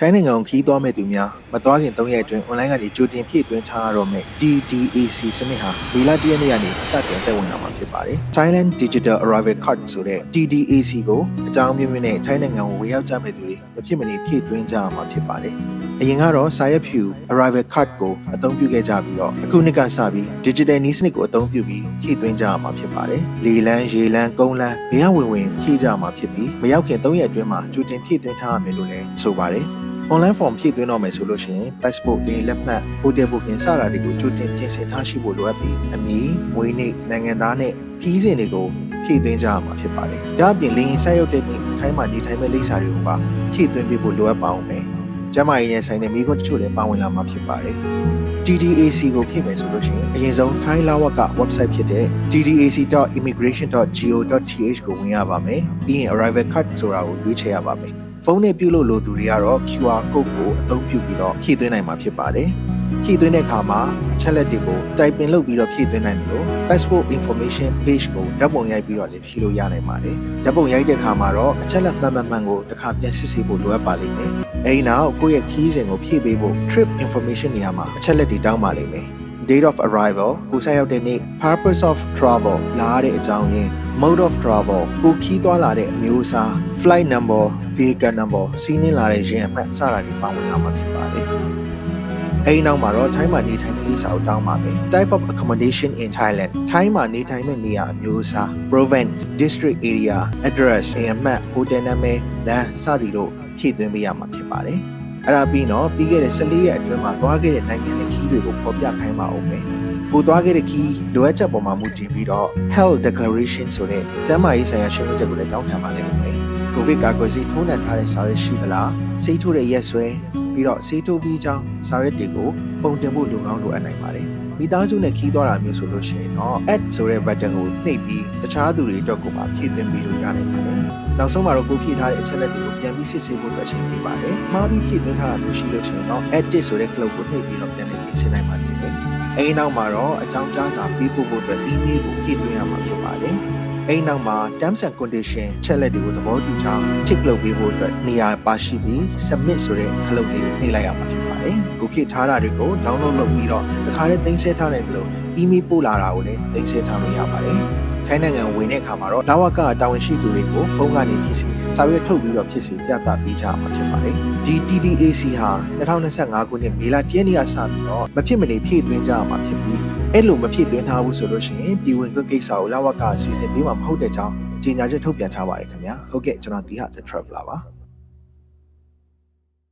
ထိုင်းနိုင်ငံကိုခီးသွားမဲ့သူများမသွားခင်3ရက်အတွင်း online ကနေကြိုတင်ဖြည့်သွင်းထားရတော့မဲ့ DDAC စနစ်ဟာဒီလ1ရက်နေ့ကနေအစတင်သက်ဝင်လာမှာဖြစ်ပါတယ်။ Thailand Digital Arrival Card ဆိုတဲ့ DDAC ကိုအကြောင်းမျိုးမျိုးနဲ့ထိုင်းနိုင်ငံကိုဝင်ရောက်ကြမဲ့သူတွေမဖြစ်မနေဖြည့်သွင်းကြရမှာဖြစ်ပါတယ်။အရင်ကတော့စာရွက်ဖြူ arrival card ကိုအသုံးပြုခဲ့ကြပြီးတော့အခုနှစ်ကစပြီး digital နည်းစနစ်ကိုအသုံးပြုပြီးဖြည့်သွင်းကြရမှာဖြစ်ပါတယ်။လေလန်းရေလန်းကုန်းလန်းဘယ်ဝင်ဝင်ဖြည့်ကြရမှာဖြစ်ပြီးမရောက်ခင်3ရက်အတွင်းမှာကြိုတင်ဖြည့်သွင်းထားရမယ်လို့လည်းဆိုပါတယ်။ online form ဖြည့်သွင်းတော့မယ်ဆိုလို့ရှိရင် passport လေးလက်မှတ် hotel booking စတာတွေကိုကြိုတင်ပြင်ဆင်ထားရှိဖို့လိုအပ်ပြီးအမည်မွေးနေ့နိုင်ငံသားနဲ့ခီးစဉ်တွေကိုဖြည့်သွင်းကြရမှာဖြစ်ပါတယ်။ဒါ့အပြင်လေရင်ဆက်ရုပ်တဲ့နေ့ထိုင်းမှာနေထိုင်မဲ့လိပ်စာတွေကိုပါဖြည့်သွင်းပေးဖို့လိုအပ်ပါအောင်မယ်။ကျမကြီးနဲ့ဆိုင်တဲ့မိခွန်းတချို့လည်းပါဝင်လာမှာဖြစ်ပါတယ်။ TDAC ကိုဖြည့်မယ်ဆိုလို့ရှိရင်အရင်ဆုံးထိုင်းလာဝက website ဖြစ်တဲ့ tdac.immigration.go.th ကိုဝင်ရပါမယ်။ပြီးရင် arrival card ဆိုတာကိုရွေးချယ်ရပါမယ်။ ဖုန်းနဲ့ပြုလုပ်လို့သူတွေကတော့ QR code ကိုအသုံးပြုပြီးတော့ဖြည့်သွင်းနိုင်မှာဖြစ်ပါတယ်။ဖြည့်သွင်းတဲ့အခါမှာအချက်လက်တွေကို typing လုပ်ပြီးတော့ဖြည့်သွင်းနိုင်တယ်လို့ passport information page ကိုဓာတ်ပုံရိုက်ပြီးတော့လည်းဖြည့်လို့ရနိုင်ပါတယ်။ဓာတ်ပုံရိုက်တဲ့အခါမှာတော့အချက်လက်မှန်မှန်မှန်ကိုတစ်ခါပြန်စစ်ဆေးဖို့လိုအပ်ပါလိမ့်မယ်။အဲဒီနောက်ကိုယ့်ရဲ့ခီးစဉ်ကိုဖြည့်ပေးဖို့ trip information နေရာမှာအချက်လက်တွေတောင်းပါလိမ့်မယ်။ date of arrival ကိုဆက်ရောက်တဲ့နေ့ purpose of travel လာရတဲ့အကြောင်းရင်း mode of travel ကိုခီးသွားလာတဲ့အမျိုးအစား flight number vehicle number စီးနင်းလာတဲ့ယာဉ်အမှတ်စတာတွေပါဝင်လာမှာဖြစ်ပါတယ်။အဲဒီနောက်မှာတော့ထိုင်းမှာနေထိုင်တဲ့လိပ်စာကိုတောင်းပါမယ် type of accommodation in Thailand ထိုင်းမှာနေထိုင်မဲ့နေရာအမျိုးအစား province district area address အိမ်အမှတ် hotel နာမည်လမ်းစသည်တို့ဖြည့်သွင်းပေးရမှာဖြစ်ပါတယ်အဲ့ဒါပြီးတော့ပြီးခဲ့တဲ့14ရက်အတွင်းမှာသွားခဲ့တဲ့နိုင်ငံရဲ့ခီးတွေကိုဖော်ပြခိုင်းပါဦးမယ် ကိုသွားခဲ့တဲ့ခီးလိုအပ်ချက်ပေါ်မှာမူတည်ပြီးတော့ health declaration ဆိုတဲ့ကျန်းမာရေးဆိုင်ရာရှင်းလင်းချက်ကိုလည်းတောင်းခံပါလိမ့်မယ်ကိုဗစ်ကာကွယ်ဆေးထိုးနှံထားတဲ့စာရွက်ရှိသလားဆေးထိုးတဲ့ရက်စွဲပြီးတော့ဆေးထိုးပြီးကြောင်းစာရွက်တွေကိုပုံတင်ဖို့လိုကောင်းလိုအပ်နိုင်ပါတယ်မိသားစုနဲ့ခီးသွားတာမျိုးဆိုလို့ရှိရင်တော့ add ဆိုတဲ့ button ကိုနှိပ်ပြီးတခြားသူတွေအတွက်ကိုပါဖြည့်သွင်းပြီးလို့ရနိုင်ပါတယ်။နောက်ဆုံးမှာတော့ကိုဖြည့်ထားတဲ့အချက်လက်တွေကိုပြန်ပြီးစစ်ဆေးဖို့အတွက်အချိန်ပေးပါတယ်။မှားပြီးဖြည့်သွင်းထားတာမျိုးရှိလို့ရှိရင်တော့ edit ဆိုတဲ့ club ကိုနှိပ်ပြီးတော့ပြန်လည်ပြင်ဆင်နိုင်ပါသေးတယ်။ အဲဒီနောက်မှာတော့အကြောင်းကြားစာပေးပို့ဖို့အတွက် email ကိုဖြည့်သွင်းရမှာဖြစ်ပါတယ်။အဲဒီနောက်မှာ terms and condition ချက်လက်တွေကိုသဘောတူကြောင်း tick လုပ်ပေးဖို့အတွက်နေရာပါရှိပြီး submit ဆိုတဲ့ club လေးကိုနှိပ်လိုက်ရမှာဖြစ်ပါတယ်။ကိုဖြည့်ထားတာတွေကို download လုပ်ပြီးတော့တခါတည်းသိမ်းဆည်းထားနိုင်သလို email ပို့လာတာကိုလည်းသိမ်းဆည်းထားလို့ရပါတယ်။ ထိုင်းနိုင်ငံဝင်တဲ့အခါမှာတော့လာဝကတာဝန်ရှိသူတွေကိုဖုန်းကနေဖြစ်စီစာရွက်ထုတ်ပြီးတော့ဖြစ်စီပြသပေးကြမှာဖြစ်ပါတယ်။ဒီ TDAC ဟာ2025ခုနှစ်မေလ10ရက်နေ့ကစပြီးတော့မဖြစ်မနေဖြည့်သွင်းကြရမှာဖြစ်ပြီးအဲ့လိုမဖြည့်သွင်းထားဘူးဆိုလို့ရှိရင်ပြည်ဝင်ခွင့်ကိစ္စကိုလာဝကစီစဉ်ပေးမှာမဟုတ်တဲ့ကြောင်းကြေညာချက်ထုတ်ပြန်ထားပါတယ်ခင်ဗျာ။ဟုတ်ကဲ့ကျွန်တော်ဒီဟာ The Traveler ပါ။